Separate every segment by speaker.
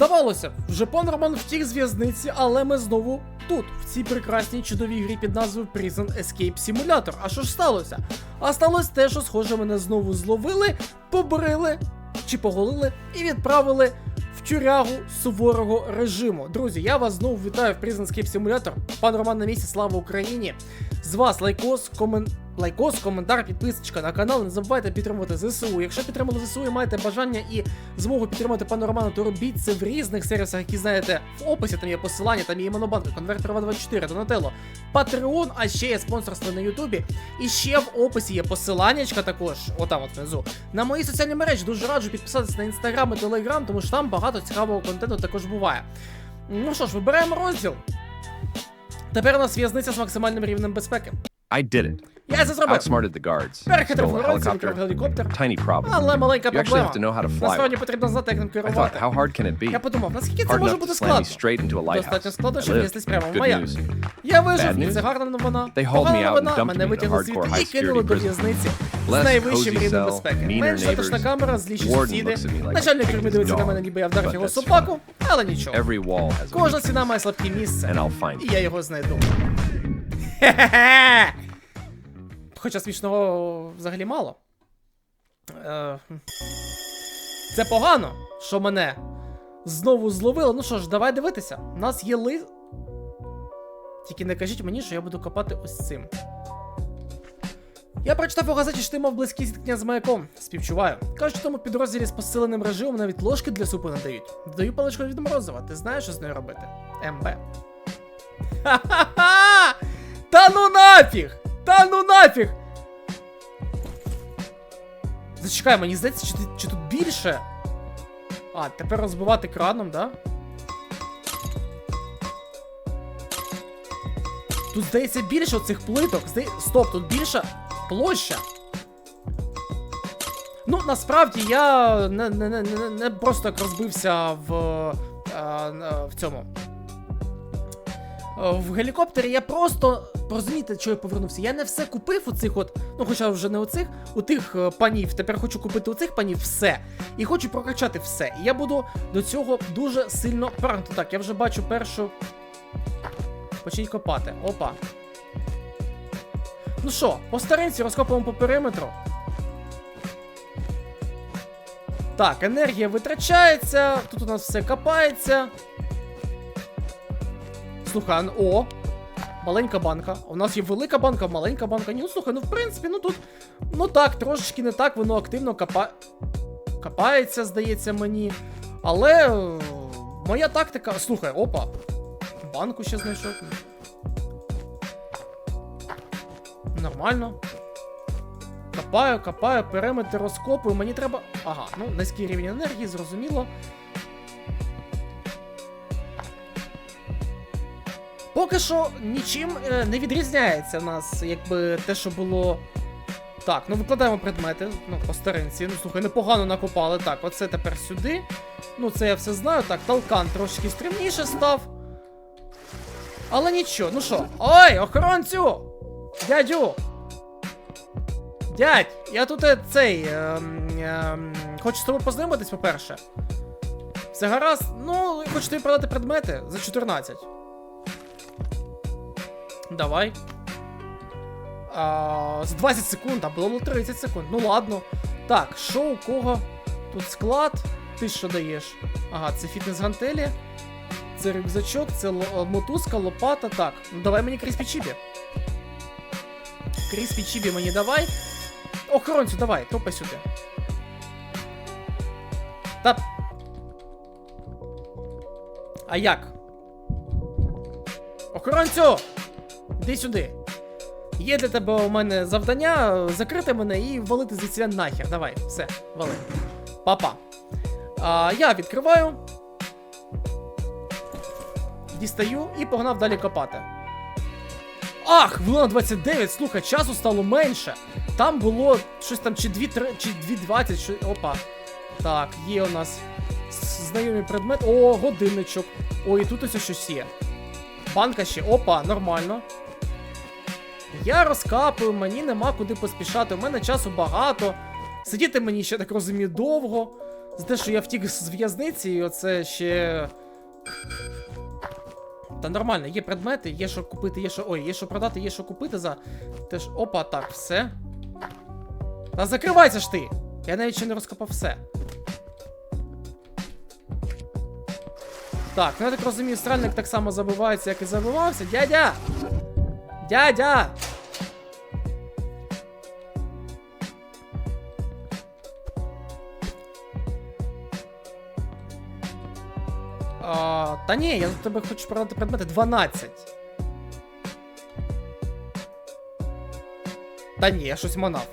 Speaker 1: Здавалося, вже пан Роман втік з в'язниці, але ми знову тут, в цій прекрасній чудовій грі під назвою Prison Escape Simulator. А що ж сталося? А сталося те, що, схоже, мене знову зловили, побрили чи поголили і відправили в тюрягу суворого режиму. Друзі, я вас знову вітаю в Prison Escape Simulator. Пан Роман на місці, слава Україні! З вас лайкос, комен... лайкос, коментар, підписочка на канал. Не забувайте підтримувати ЗСУ. Якщо підтримали ЗСУ і маєте бажання і змогу підтримати пана Романа, то робіть це в різних сервісах, які знаєте в описі. Там є посилання, там є монобанк, конвертер 24, Донателло, Patreon, а ще є спонсорство на Ютубі. І ще в описі є посиланнячка також, отам от внизу, на мої соціальні мережі. Дуже раджу підписатися на інстаграм і телеграм, тому що там багато цікавого контенту також буває. Ну що ж, вибираємо розділ. Тепер у нас в'язниця з максимальним рівнем безпеки.
Speaker 2: I did it.
Speaker 1: Я це зробив.
Speaker 2: Outsmarted the guards.
Speaker 1: Перехитрив
Speaker 2: Stole a
Speaker 1: охоронця, викрав
Speaker 2: helicopter.
Speaker 1: гелікоптер.
Speaker 2: Tiny problem.
Speaker 1: Але маленька
Speaker 2: You actually have to know how to fly.
Speaker 1: Насправді потрібно знати, як ним
Speaker 2: I thought,
Speaker 1: керувати.
Speaker 2: how hard can it be?
Speaker 1: Я подумав, наскільки це
Speaker 2: Hard
Speaker 1: може
Speaker 2: enough
Speaker 1: бути
Speaker 2: to slam me
Speaker 1: складно.
Speaker 2: straight into a lighthouse.
Speaker 1: Достатньо складно,
Speaker 2: I
Speaker 1: щоб
Speaker 2: lived.
Speaker 1: прямо в
Speaker 2: Good
Speaker 1: маяк.
Speaker 2: news.
Speaker 1: Я вижив, і
Speaker 2: news?
Speaker 1: це гарна новина.
Speaker 2: They hauled me out and
Speaker 1: новина,
Speaker 2: dumped
Speaker 1: мене
Speaker 2: me in
Speaker 1: витягли
Speaker 2: hardcore
Speaker 1: звідти і
Speaker 2: high
Speaker 1: кинули
Speaker 2: security
Speaker 1: до
Speaker 2: prison.
Speaker 1: в'язниці з
Speaker 2: Less
Speaker 1: найвищим
Speaker 2: cozy
Speaker 1: рівнем
Speaker 2: cell,
Speaker 1: безпеки.
Speaker 2: meaner
Speaker 1: Менш затишна камера, зліші
Speaker 2: Warden
Speaker 1: сусіди.
Speaker 2: looks at me like
Speaker 1: Начальник тюрми дивиться на
Speaker 2: dog.
Speaker 1: мене, ніби я вдарив його
Speaker 2: that's
Speaker 1: собаку, але нічого.
Speaker 2: Every wall has a
Speaker 1: Кожна
Speaker 2: weakness,
Speaker 1: стіна має слабке місце.
Speaker 2: and I'll find
Speaker 1: І
Speaker 2: it.
Speaker 1: я його знайду. Хе-хе-хе! Хоча смішного взагалі мало. Е, Це погано, що мене знову зловили. Ну що ж, давай дивитися. У нас є ли. Тільки не кажіть мені, що я буду копати ось цим. Я прочитав у газеті, що ти мав близькі зіткнення з маяком. Співчуваю. Кажуть, що тому підрозділі з посиленим режимом навіть ложки для супу не дають. Додаю паличку від морозива. Ти знаєш, що з нею робити? МБ. Ха-ха-ха! Та ну нафіг! Та ну нафіг! Зачекай, мені здається, чи, чи тут більше? А, тепер розбивати краном, да? Тут здається більше оцих плиток. Здає... Стоп, тут більша площа. Ну, насправді я не, не, не, не, не просто так розбився в, е, е, в цьому. Е, В гелікоптері я просто розумієте, що я повернувся. Я не все купив у цих от, ну хоча вже не у цих, у тих е, панів. Тепер хочу купити у цих панів все. І хочу прокачати все. І я буду до цього дуже сильно прагнути. Так, я вже бачу першу. Почніть копати. Опа. Ну що, по старинці розкопуємо по периметру. Так, енергія витрачається. Тут у нас все копається. Слухай, о! Маленька банка. У нас є велика банка, маленька банка. Ні, ну слухай, ну в принципі, ну тут. Ну так, трошечки не так, воно активно копа... копається, здається мені. Але. е, Моя тактика. Слухай, опа. Банку ще знайшов. Нормально. Копаю, копаю, периметр розкопую. Мені треба. Ага, ну низький рівень енергії, зрозуміло. Поки що нічим е, не відрізняється в нас, якби те, що було. Так, ну викладаємо предмети, ну, по старинці. Ну, слухай, непогано накопали. Так, оце тепер сюди. Ну, це я все знаю. Так, толкан трошки стрімніше став. Але нічого, ну що? Ой, охоронцю! Дядю! Дядь, я тут е, цей. Ем, ем, хочу з тобою познайомитись, по-перше. Все гаразд. Ну, хочу тобі продати предмети за 14. Давай. А, з 20 секунд, а було 30 секунд. Ну ладно. Так, що у кого? Тут склад. Ти що даєш? Ага, це фітнес-гантелі. Це рюкзачок, це ло- мотузка, лопата. Так, ну давай мені кріспі чібі. Кріспі чібі мені давай. Охоронцю, давай, топай сюди. Та. А як? Охоронцю! Іди сюди. Є для тебе у мене завдання закрити мене і валити звідси нахер. Давай, все, вали. Папа. А, я відкриваю. Дістаю і погнав далі копати. Ах, хвилина 29, слухай, часу стало менше. Там було щось там чи 2, чи 2.20, що. Опа. Так, є у нас знайомий предмет. О, годинничок. О, і тут ось щось є. Банка ще. Опа, нормально. Я розкапую, мені нема куди поспішати. У мене часу багато. Сидіти мені ще так розумію довго. За те, що я втік з в'язниці, і оце ще. Та нормально, є предмети, є що купити, є що. Ой, є що продати, є що купити за. Теж. Опа, так, все. Та закривайся ж ти! Я навіть ще не розкопав все. Так, ну я так розумію, стрельник так само забивається, як і забивався. Дядя! Дядя! А, та ні, я до тебе хочу продати предмети 12. Та ні, я щось манав.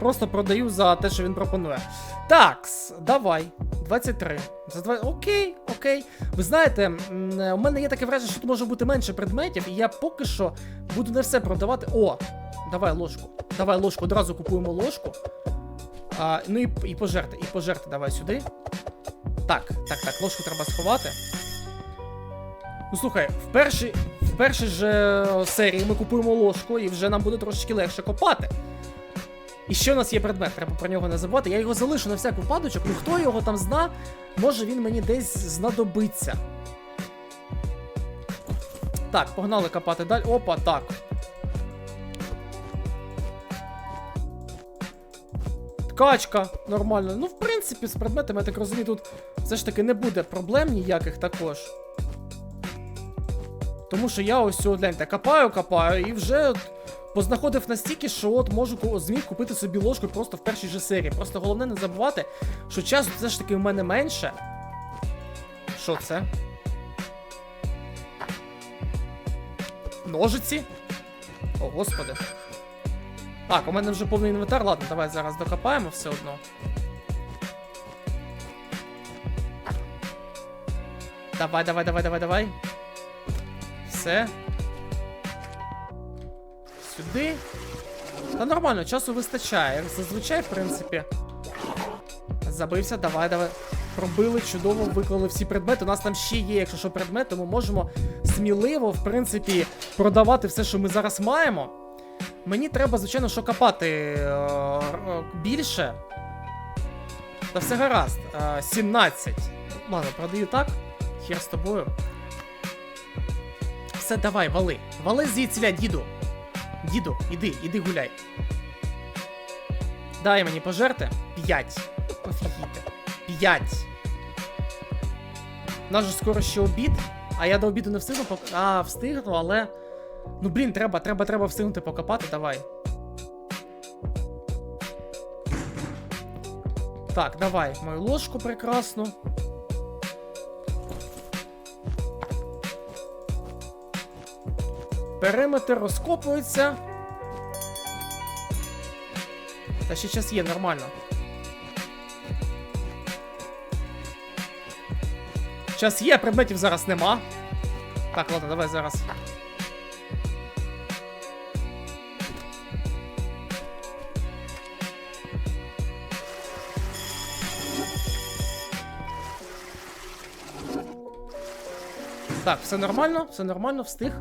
Speaker 1: Просто продаю за те, що він пропонує. Такс, давай. 23. За 2... Окей, окей. Ви знаєте, у мене є таке враження, що тут може бути менше предметів, і я поки що буду не все продавати. О! Давай ложку. Давай ложку, одразу купуємо ложку. А, ну і, і пожерти, і пожерти давай сюди. Так, так, так, ложку треба сховати. Ну слухай, в першій, в першій же серії ми купуємо ложку, і вже нам буде трошечки легше копати. І ще у нас є предмет, треба про нього не забувати. Я його залишу на всяк випадочок, ну хто його там зна, може він мені десь знадобиться. Так, погнали копати далі. Опа, так. Ткачка, нормально. Ну, в принципі, з предметами, я так розумію, тут все ж таки не буде проблем ніяких також. Тому що я ось гляньте, копаю, копаю і вже познаходив настільки, що от можу зміг купити собі ложку просто в першій же серії. Просто головне не забувати, що часу все ж таки в мене менше. Що це? Ножиці? О, господи. Так, у мене вже повний інвентар. Ладно, давай зараз докопаємо все одно. Давай, давай, давай, давай, давай. Все. Сюди. Та нормально, часу вистачає. Зазвичай, в принципі. Забився, давай, давай. Пробили, чудово, виклали всі предмети. У нас там ще є, якщо що, предмет, тому можемо сміливо, в принципі, продавати все, що ми зараз маємо. Мені треба, звичайно, що копати е, е, більше. Та все гаразд. Е, 17. Ладно, продаю так. Хер з тобою. Все, давай, вали. Вали звідсіля, діду. Діду, іди, іди гуляй. Дай мені пожерти. П'ять. Офігіти. П'ять. У нас же скоро ще обід, а я до обіду не встигну. А, встигну, але. Ну блін, треба, треба, треба встигнути покопати, давай. Так, давай, мою ложку прекрасну. Периметр розкопується. Та ще час є, нормально. Час є, предметів зараз нема. Так, ладно, давай зараз. Так, все нормально, все нормально, встиг.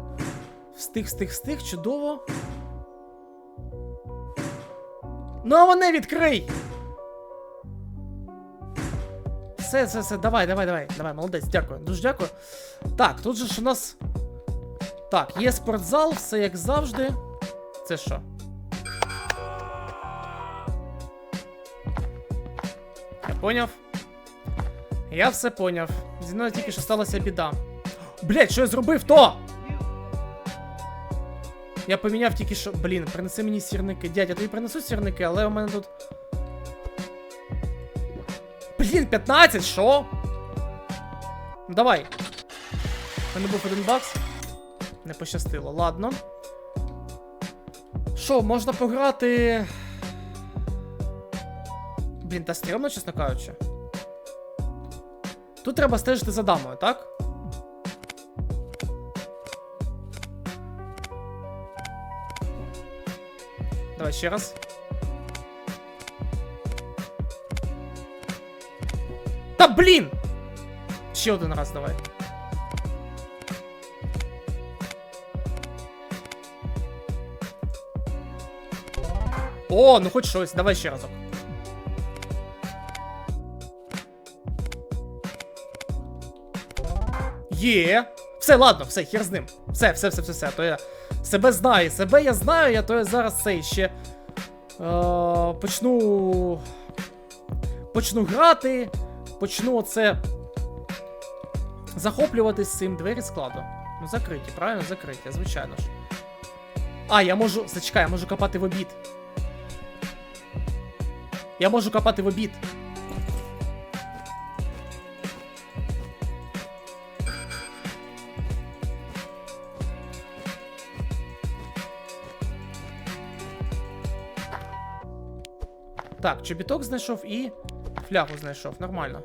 Speaker 1: Встиг, встиг, встиг, чудово. Ну, а мене відкрий! Все, все, все, давай, давай, давай, давай, молодець, дякую, дуже дякую. Так, тут же ж у нас. Так, є спортзал, все як завжди. Це що? Я поняв. Я все поняв. Зі мною тільки що сталася біда. Блять, що я зробив то? Я поміняв тільки що. Блін, принеси мені сірники. Дядь, я тобі принесу сірники, але у мене тут. Блін, 15, що? Ну давай. У мене був один бакс. Не пощастило, ладно. Що, можна пограти. Блін, та стрімно, чесно кажучи. Тут треба стежити за дамою, так? Давай еще раз. Да блин. Еще один раз давай. О, ну хоч что, давай еще разок. Е, Все, ладно, все, хер с ним. Все, все, все, все, все. А то я себе знаю. Себе я знаю, я то я зараз цей ще. Е, почну. Почну грати. Почну оце. Захоплюватись цим двері складу. Ну, закриті, правильно? Закриті, звичайно ж. А, я можу. Зачекай, я можу копати в обід. Я можу копати в обід. Так, чобіток знайшов і флягу знайшов. Нормально.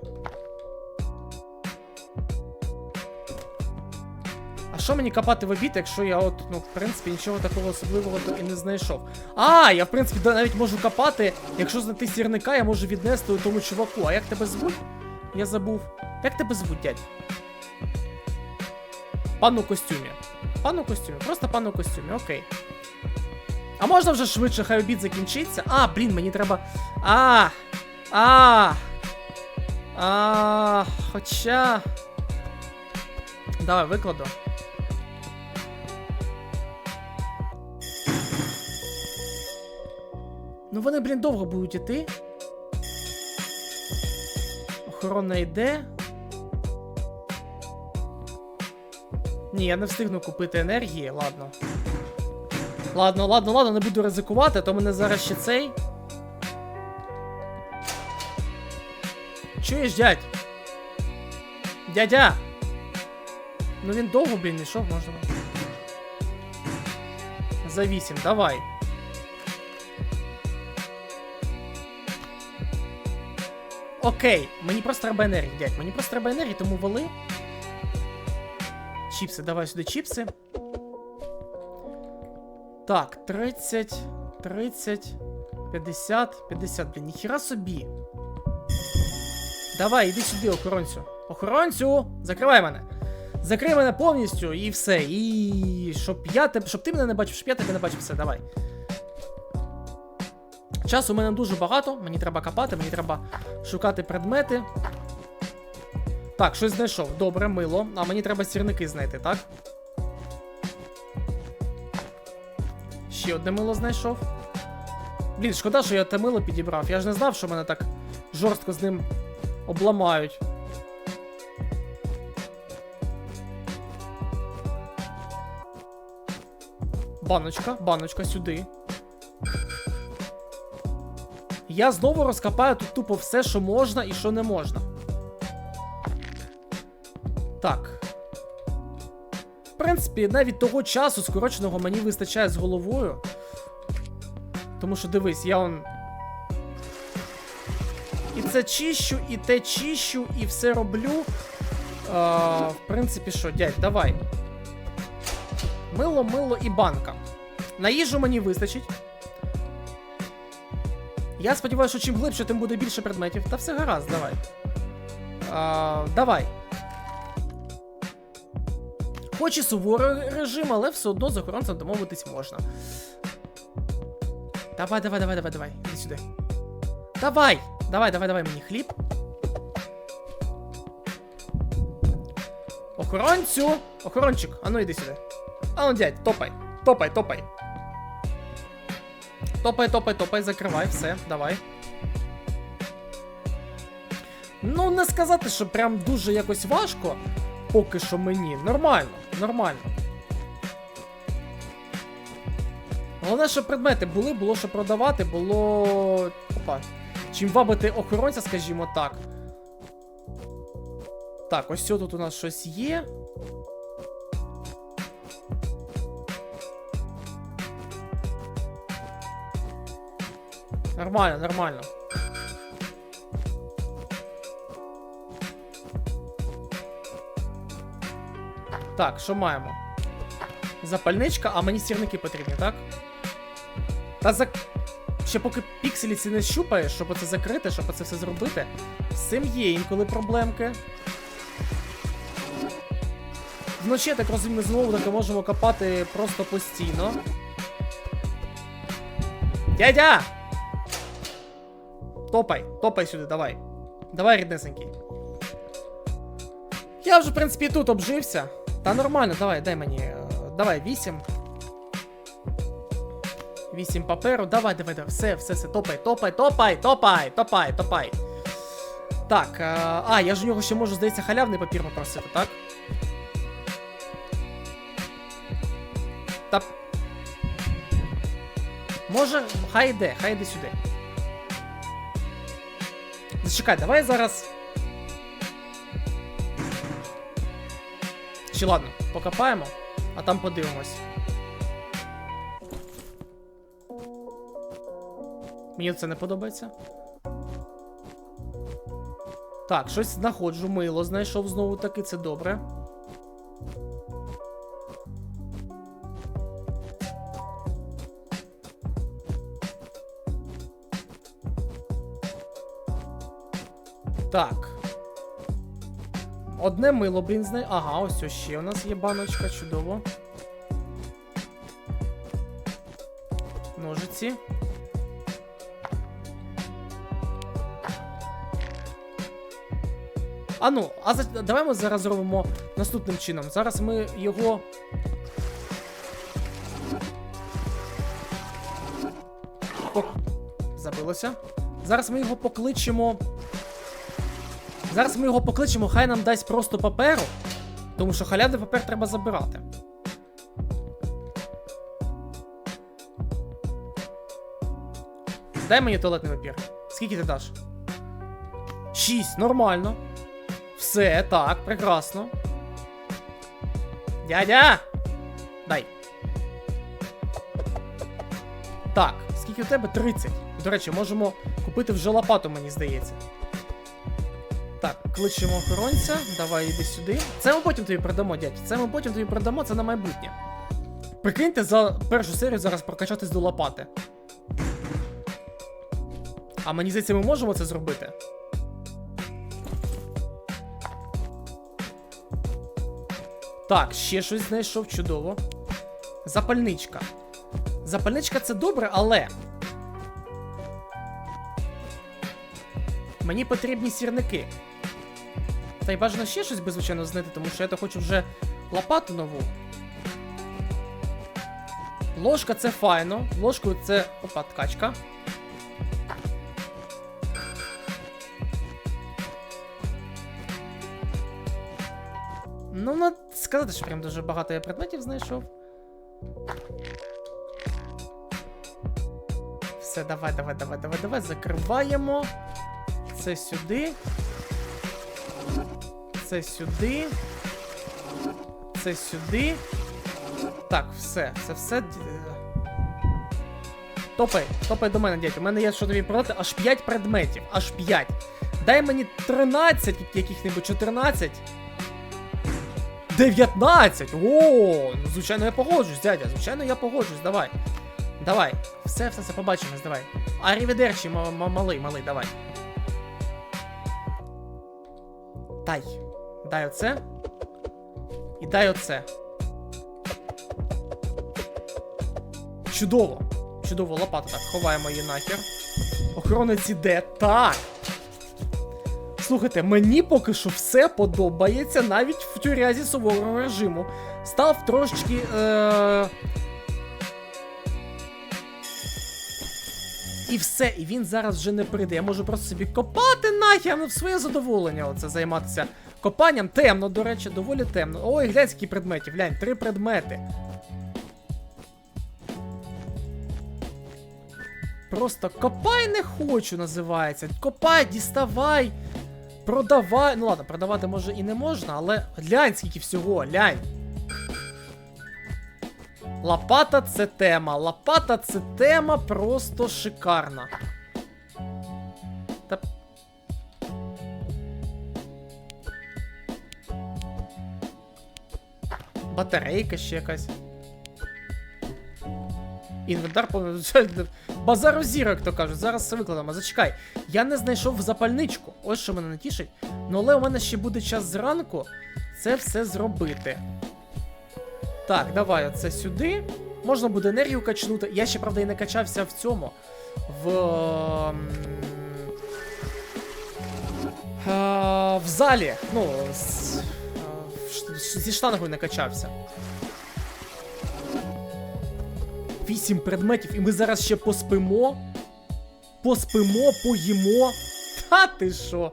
Speaker 1: А що мені копати в обід, якщо я от, ну, в принципі, нічого такого особливого і не знайшов. А, я в принципі навіть можу копати, якщо знайти сірника, я можу віднести у тому чуваку. А як тебе звуть? Я забув. Як тебе звуть, дядь? Пан у костюмі. Пан у костюмі. Просто пан у костюмі, окей. А можна вже швидше, хай обід закінчиться? А, блін, мені треба. А. А. А. Хоча. Давай, викладу. Ну вони, блін, довго будуть іти. Охорона йде. Ні, я не встигну купити енергії, ладно. Ладно, ладно, ладно, не буду ризикувати, то мене зараз ще цей. Чуєш, дядь? Дядя! Ну він довго, блін, йшов, можна. За 8, давай. Окей, мені просто треба енергії, дядь. Мені просто треба енергії, тому вали. Чіпси, давай сюди чіпси. Так, 30, 30, 50, 50. Блін, ніхіра собі. Давай, іди сюди, охоронцю. Охоронцю! Закривай мене. Закрий мене повністю і все. І щоб я тебе. Щоб ти мене не бачив, щоб я тебе не бачив, все, давай. Часу у мене дуже багато, мені треба копати, мені треба шукати предмети. Так, щось знайшов. Добре, мило. А мені треба сірники знайти, так? Ще одне мило знайшов. Блін, шкода, що я те мило підібрав. Я ж не знав, що мене так жорстко з ним обламають. Баночка, баночка сюди. Я знову розкопаю тут тупо все, що можна і що не можна. Принципі, навіть того часу скороченого мені вистачає з головою. Тому що дивись, я он. І це чищу, і те чищу, і все роблю. А, в принципі, що, дядь, давай. Мило, мило і банка. На їжу мені вистачить. Я сподіваюся, що чим глибше, тим буде більше предметів. Та все гаразд, давай. А, давай. Хоч і суворий режим, але все одно з охоронцем домовитись можна. Давай, давай, давай, давай, давай. Іди сюди. Давай! Давай, давай, давай мені хліб. Охоронцю! Охорончик, а ну іди сюди. А ну дядь, топай. Топай, топай. Топай, топай, топай, закривай, все, давай. Ну, не сказати, що прям дуже якось важко. Поки що мені. Нормально, нормально. Головне, щоб предмети були, було що продавати, було. Опа. Чим вабити охоронця, скажімо так. Так, ось сьо тут у нас щось є. Нормально, нормально. Так, що маємо? Запальничка, а мені сірники потрібні, так? Та за. Ще поки пікселі ці не щупаєш, щоб оце закрити, щоб оце все зробити. З цим є інколи проблемки. Вночі, я так розумію, знову таки можемо копати просто постійно. Дядя! Топай, топай сюди, давай. Давай, ріднесенький. Я вже, в принципі, тут обжився. Та нормально, давай, дай мені. е, Давай, 8. 8 паперу. Давай, давай, давай. Все, все, все. Топай, топай, топай, топай, топай, топай. Так, е, а, я ж у нього ще можу, здається, халявний папір попросити, так? Та. Може, хай йде, хай йде сюди. Зачекай, давай зараз. Чи ладно, покопаємо, а там подивимось. Мені це не подобається. Так, щось знаходжу, мило знайшов знову таки, це добре. Одне мило, блін, знай. Ага, ось ось ще у нас є баночка, чудово. Ножиці. А ну, а за... давай ми зараз зробимо наступним чином. Зараз ми його. Забилося. Зараз ми його покличемо. Зараз ми його покличемо, хай нам дасть просто паперу. Тому що халявний папер треба забирати. Дай мені туалетний папір. Скільки ти даш? Шість, нормально. Все, так, прекрасно. Дядя! Дай. Так, скільки у тебе? 30. До речі, можемо купити вже лопату, мені здається. Кличемо охоронця. Давай іди сюди. Це ми потім тобі продамо, дядь. Це ми потім тобі продамо, це на майбутнє. Прикиньте за першу серію зараз прокачатись до лопати. А мені здається, ми можемо це зробити. Так, ще щось знайшов чудово. Запальничка. Запальничка це добре, але. Мені потрібні сірники. Та й бажано ще щось би, звичайно, знайти, тому що я то хочу вже лопату нову. Ложка це файно. Ложкою це. Опа, ткачка. Ну, надо сказати, що прям дуже багато я предметів знайшов. Все, давай, давай, давай, давай, давай. Закриваємо. Це сюди. Це сюди. Це сюди. Так, все, це все. Топай, топай до мене, дядь. У мене є що тобі продати аж 5 предметів. Аж 5. Дай мені 13 яких-небудь 14. 19! О, ну звичайно я погоджусь, дядя. Звичайно, я погоджусь, давай. Давай. Все, все, все, побачимось, давай. Аріведерчі, ма- ма- малий, малий, давай. Дай. Дай оце. І дай оце. Чудово. Чудово, лопата. Так, ховаємо її нахер. Охоронець іде. Так. Слухайте, мені поки що все подобається навіть в тюрязі суворого режиму. Став трошечки. Е... І все, і він зараз вже не прийде. Я можу просто собі копати нахер ну, в своє задоволення. Оце займатися копанням. Темно, до речі, доволі темно. Ой, глянь, скільки предметів, глянь, три предмети. Просто копай не хочу, називається. Копай, діставай, продавай. Ну ладно, продавати може і не можна, але глянь, скільки всього, глянь. Лопата це тема. Лопата це тема просто шикарна. Батарейка ще якась. Інвентар базару зірок, то кажуть. Зараз все викладемо. Зачекай. Я не знайшов запальничку. Ось що мене не тішить. Ну але у мене ще буде час зранку це все зробити. Так, давай оце сюди. Можна буде енергію качнути. Я ще, правда, і не качався в цьому. В. ем, е, В залі. Ну, зі штангою не качався. Вісім предметів, і ми зараз ще поспимо. Поспимо, поїмо. Та ти що?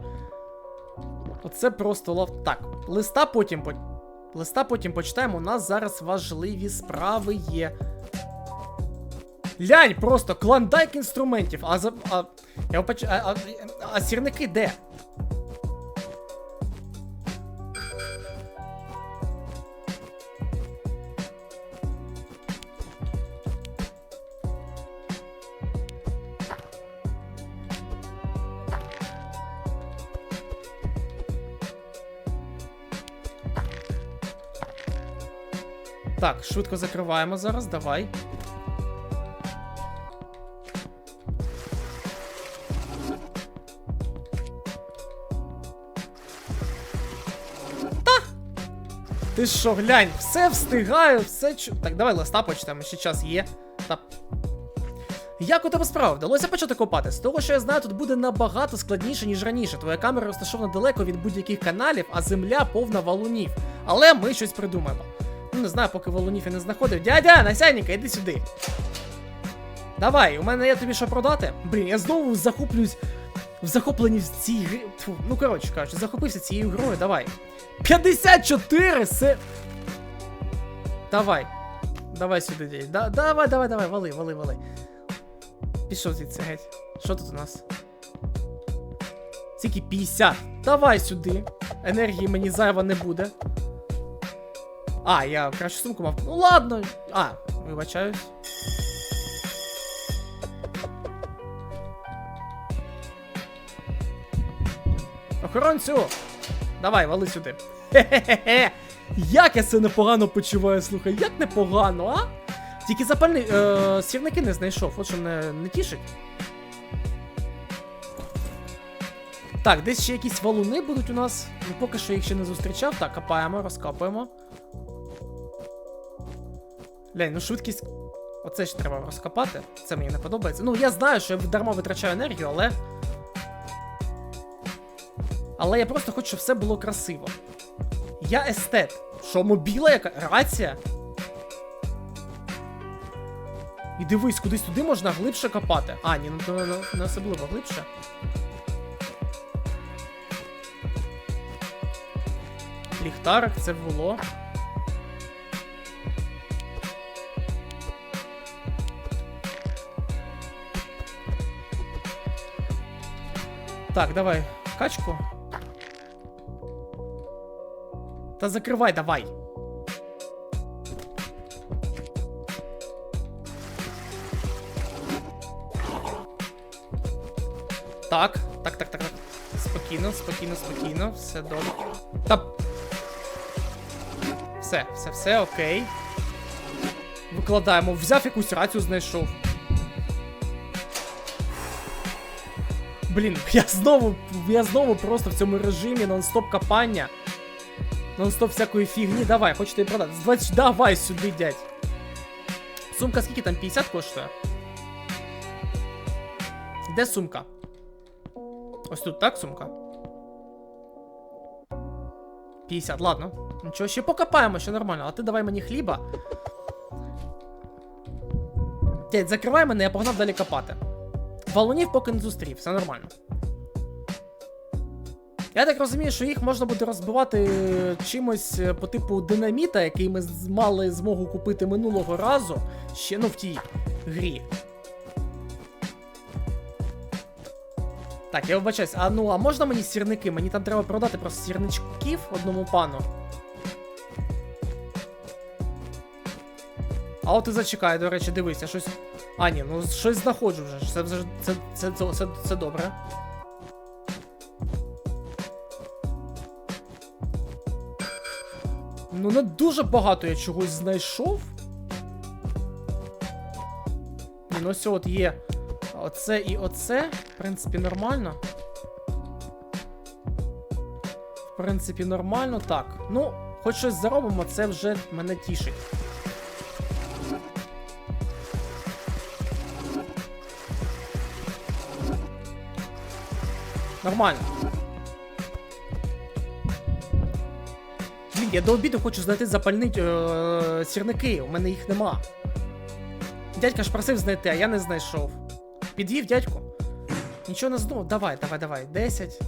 Speaker 1: Оце просто лов. Так, листа потім по... Листа потім почитаємо. У нас зараз важливі справи є. Лянь, просто клондайк інструментів. А за. А, я поч... а, а, а сірники де? Швидко закриваємо зараз, давай. Та! Ти що, глянь, все встигаю, все чу. Так, давай листа почнемо, ще час є. Та. Як у тебе справа? Вдалося почати копати? З того, що я знаю, тут буде набагато складніше, ніж раніше. Твоя камера розташована далеко від будь-яких каналів, а земля повна валунів. Але ми щось придумаємо. Не знаю, поки валунів я не знаходив. Дядя, насядніка, іди сюди. Давай, у мене є тобі що продати. Блін, я знову захоплююсь в захопленні в цій грі. Тьфу, ну коротше кажучи, захопився цією грою, давай. 54 се. Давай. Давай сюди, дядь. Да, давай, давай, давай, вали, вали, вали. Пішов звідси геть. Що тут у нас? Скільки 50. Давай сюди. Енергії мені зайва не буде. А, я краще сумку мав. Ну ладно. А, вибачаюсь. Охоронцю! Давай, вали сюди. Хе-хе-хе. Як я це непогано почуваю, слухай, як непогано, а? Тільки запальний. Е, сірники не знайшов, от що мене не тішить. Так, десь ще якісь валуни будуть у нас. Ну, поки що їх ще не зустрічав. Так, копаємо, розкопуємо. Глянь, ну швидкість. Оце ще треба розкопати. Це мені не подобається. Ну, я знаю, що я дарма витрачаю енергію, але. Але я просто хочу, щоб все було красиво. Я естет. Що, мобіла яка? Рація? І дивись, кудись туди можна глибше копати. А, ні, ну то не, не особливо глибше. Ліхтарик, це було. Так, давай, качку. Та закривай, давай. Так, так, так, так, так. Спокійно, спокійно, спокійно, все добре. Та. Все, все, все, окей. Викладаємо. Взяв якусь рацію, знайшов. Блін, я знову. Я знову просто в цьому режимі нон-стоп копання. Нон-стоп всякої фігні. Давай, хочете її продати. З 20... Давай сюди, дядь. Сумка скільки там? 50 коштує? Де сумка? Ось тут, так, сумка? 50, ладно. Нічого, ще покопаємо, ще нормально. А ти давай мені хліба. Дядь, закривай мене, я погнав далі копати. Валунів поки не зустрів, все нормально. Я так розумію, що їх можна буде розбивати чимось е, по типу динаміта, який ми мали змогу купити минулого разу, ще ну в тій грі. Так, я вибачаюсь, а ну а можна мені сірники? Мені там треба продати просто сірничків одному пану. А от і зачекай, до речі, дивись, я щось. А, ні, ну щось знаходжу вже. Це вже це, це, це, це, це добре. Ну, не дуже багато я чогось знайшов. Ні, ну ось от є оце і оце. В принципі, нормально. В принципі, нормально. Так. Ну, хоч щось заробимо, це вже мене тішить. Нормально. Блін, Я до обіду хочу знайти запальні е, сірники, у мене їх нема. Дядька ж просив знайти, а я не знайшов. Підвів дядьку. Нічого не знов. Давай, давай, давай. 10.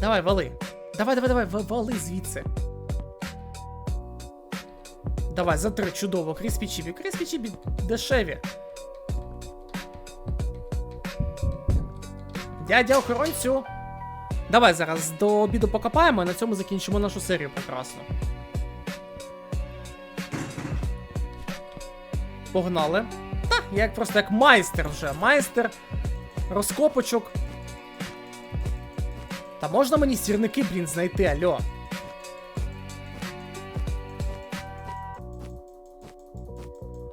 Speaker 1: Давай, вали. Давай, давай, давай, вали звідси. Давай, за три, чудово. Кріспі чіпі. Кріспі чіпі дешеві. Дядя охоронцю. Давай зараз до обіду покопаємо, і на цьому закінчимо нашу серію прекрасно. Погнали. Та, я як просто як майстер вже. Майстер розкопочок. Та можна мені сірники, блін, знайти, альо.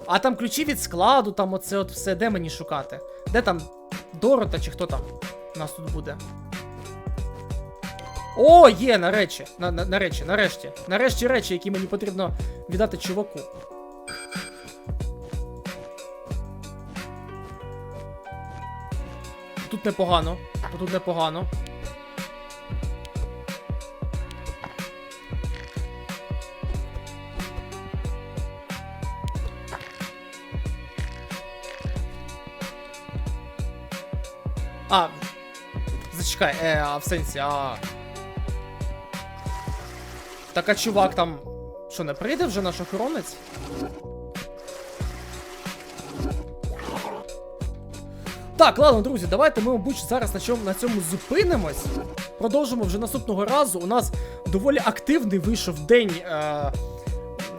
Speaker 1: А там ключі від складу, там оце от все, де мені шукати? Де там Дорота чи хто там у нас тут буде? О, є, на речі. На, на, на речі, нарешті. Нарешті речі, які мені потрібно віддати чуваку. Тут непогано. Тут непогано. А. Зачекай, е, а в сенсі, а. Так, а чувак там. Що, не прийде вже наш охоронець? Так, ладно, друзі, давайте ми, мабуть, зараз на цьому, на цьому зупинимось. Продовжимо вже наступного разу. У нас доволі активний вийшов день е,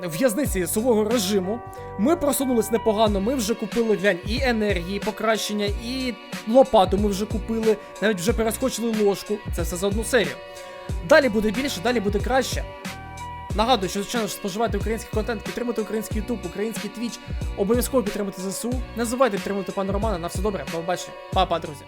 Speaker 1: в'язниці сового режиму. Ми просунулись непогано, ми вже купили глянь і енергії, покращення, і лопату ми вже купили, навіть вже перескочили ложку. Це все за одну серію. Далі буде більше, далі буде краще. Нагадую, що звичайно споживати український контент, підтримати український YouTube, український Twitch, обов'язково підтримати ЗСУ. Не забувайте підтримувати пана Романа. На все добре, до побачення. Па-па, друзі.